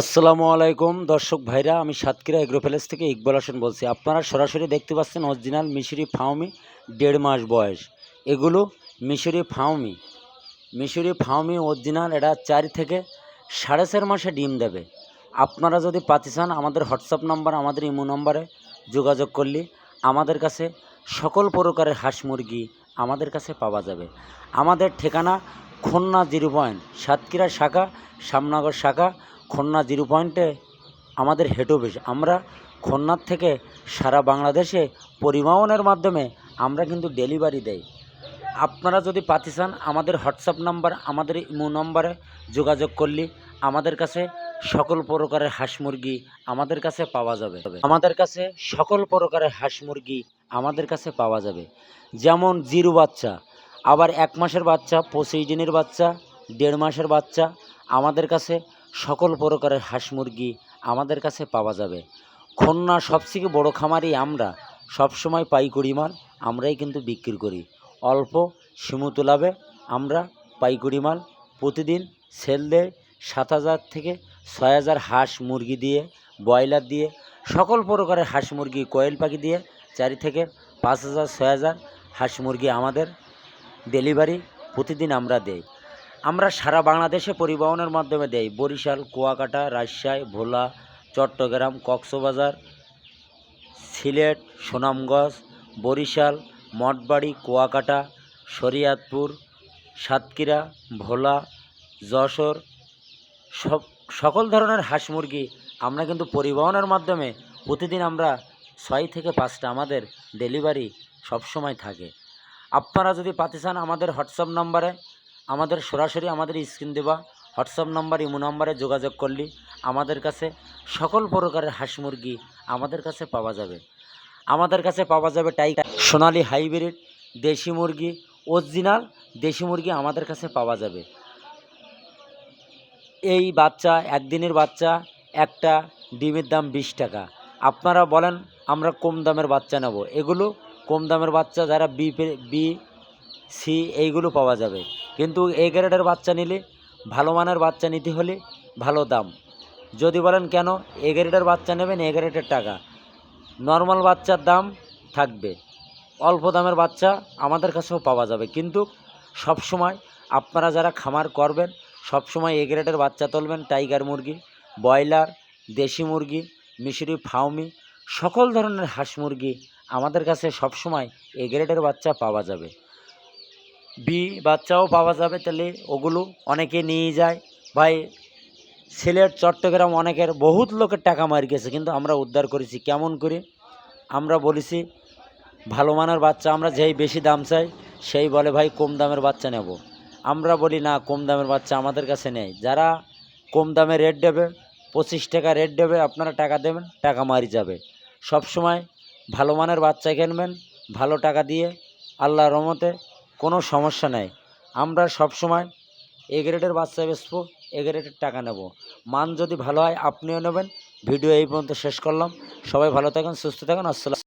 আসসালামু আলাইকুম। দর্শক ভাইরা, আমি সাতক্ষীরা এগ্রো প্যালেস থেকে ইকবাল হোসেন বলছি। আপনারা সরাসরি দেখতে পাচ্ছেন অরিজিনাল মিশরি ফাউমি দেড় মাস বয়স। এগুলো মিশরি ফাউমি মিশরি ফাউমি অরিজিনাল, এটা চার থেকে সাড়ে চার মাসে ডিম দেবে। আপনারা যদি পাতি চান, আমাদের হোয়াটসঅ্যাপ নাম্বার, আমাদের ইমো নম্বরে যোগাযোগ করলে আমাদের কাছে সকল প্রকারের হাঁস মুরগি আমাদের কাছে পাওয়া যাবে। আমাদের ঠিকানা খুলনা জিরো পয়েন্ট, সাতক্ষীরা শাখা, শ্যামনগর শাখা খুলনা জিরো পয়েন্টে আমাদের হেড অফিস আমরা খুলনার থেকে সারা বাংলাদেশে পরিবহনের মাধ্যমে আমরা কিন্তু ডেলিভারি দেই। আপনারা যদি পাতি চান, আমাদের হোয়াটসঅ্যাপ নাম্বার, আমাদের ইমো নম্বরে যোগাযোগ করলে আমাদের কাছে সকল প্রকারের হাঁস মুরগি আমাদের কাছে পাওয়া যাবে। আমাদের কাছে সকল প্রকারের হাঁস মুরগি আমাদের কাছে পাওয়া যাবে। যেমন জিরো বাচ্চা, আবার এক মাসের বাচ্চা, পঁচিশ দিনের বাচ্চা, দেড় মাসের বাচ্চা আমাদের কাছে সকল প্রকারের হাঁস মুরগি আমাদের কাছে পাওয়া যাবে। খুলনা সবথেকে বড় খামারি আমরা। সবসময় পাইকারি মাল আমরাই কিন্তু বিক্রি করি। অল্প সীমিত লাভে আমরা পাইকারি মাল প্রতিদিন সেল দেয় সাত হাজার থেকে ছয় হাজার হাঁস মুরগি দিয়ে, ব্রয়লার দিয়ে, সকল প্রকারের হাঁস মুরগি, কোয়েল পাখি দিয়ে চারি থেকে পাঁচ হাজার, ছয় হাজার হাঁস মুরগি আমাদের ডেলিভারি প্রতিদিন আমরা দেই। আমরা সারা বাংলাদেশে পরিবহনের মাধ্যমে দেই। বরিশাল, কুয়াকাটা, রাজশাহী, ভোলা, চট্টগ্রাম, কক্সবাজার, সিলেট, সুনামগঞ্জ, বরিশাল, মঠবাড়ি, কুয়াকাটা, শরিয়াতপুর, সাতক্ষীরা, ভোলা, যশোর, সব, সকল ধরনের হাঁস মুরগি আমরা কিন্তু পরিবহনের মাধ্যমে প্রতিদিন আমরা ছয় থেকে পাঁচটা আমাদের ডেলিভারি সবসময় থাকে। আপনারা যদি পাতে চান আমাদের হোয়াটসঅ্যাপ নাম্বারে আমাদের সরাসরি আমাদের স্ক্রিন দেওয়া হোয়াটসঅ্যাপ নাম্বার, ইমো নাম্বারে যোগাযোগ করলে, আমাদের কাছে সকল প্রকারের হাঁস মুরগি আমাদের কাছে পাওয়া যাবে। আমাদের কাছে পাওয়া যাবে টাইগার, সোনালি হাইব্রিড, দেশি মুরগি, অরিজিনাল দেশি মুরগি আমাদের কাছে পাওয়া যাবে। এই বাচ্চা, একদিনের বাচ্চা, একটা ডিমের দাম বিশ টাকা। আপনারা বলেন, আমরা কম দামের বাচ্চা নেব। এগুলো কম দামের বাচ্চা যারা বি বি, সি, এইগুলো পাওয়া যাবে। কিন্তু এ গ্রেডের বাচ্চা নিলে, ভালো মানের বাচ্চা নিতে হলে ভালো দাম। যদি বলেন কেন এ গ্রেডের বাচ্চা নেবেন এ গ্রেডের টাকা। নর্মাল বাচ্চার দাম থাকবে। অল্প দামের বাচ্চা আমাদের কাছেও পাওয়া যাবে। কিন্তু সব সময় আপনারা যারা খামার করবেন সব সময় এ গ্রেডের বাচ্চা তুলবেন টাইগার মুরগি, ব্রয়লার, দেশি মুরগি, মিশরি, ফাউমি, সকল ধরনের হাঁস মুরগি আমাদের কাছে সব সময় এ গ্রেডের বাচ্চা পাওয়া যাবে। বি বাচ্চাও পাওয়া যাবে তাহলে ওগুলো অনেকে নিয়ে যায়। ভাই, সিলেট, চট্টগ্রাম অনেকের বহুত লোকের টাকা মারি গেছে, কিন্তু আমরা উদ্ধার করেছি। কেমন করে? আমরা বলেছি, ভালো মানের বাচ্চা, আমরা যেই বেশি দাম চাই, সেই বলে, ভাই, কম দামের বাচ্চা নেব। আমরা বলি, না, কম দামের বাচ্চা আমাদের কাছে নেই। যারা কম দামে রেট দেবে, পঁচিশ টাকা রেট দেবে, আপনারা টাকা দেবেন, টাকা মারি যাবে। সব সময় ভালো মানের বাচ্চা কিনবেন, ভালো টাকা দিয়ে আল্লাহ রহমতে কোনো সমস্যা নেই। আমরা সব সময় এ গ্রেডের বাচ্চা বেচবো এ গ্রেডের টাকা নেব। মান যদি ভালো হয়, আপনিও নেবেন। ভিডিও এই পর্যন্ত শেষ করলাম। সবাই ভালো থাকেন, সুস্থ থাকেন। আসসালাম।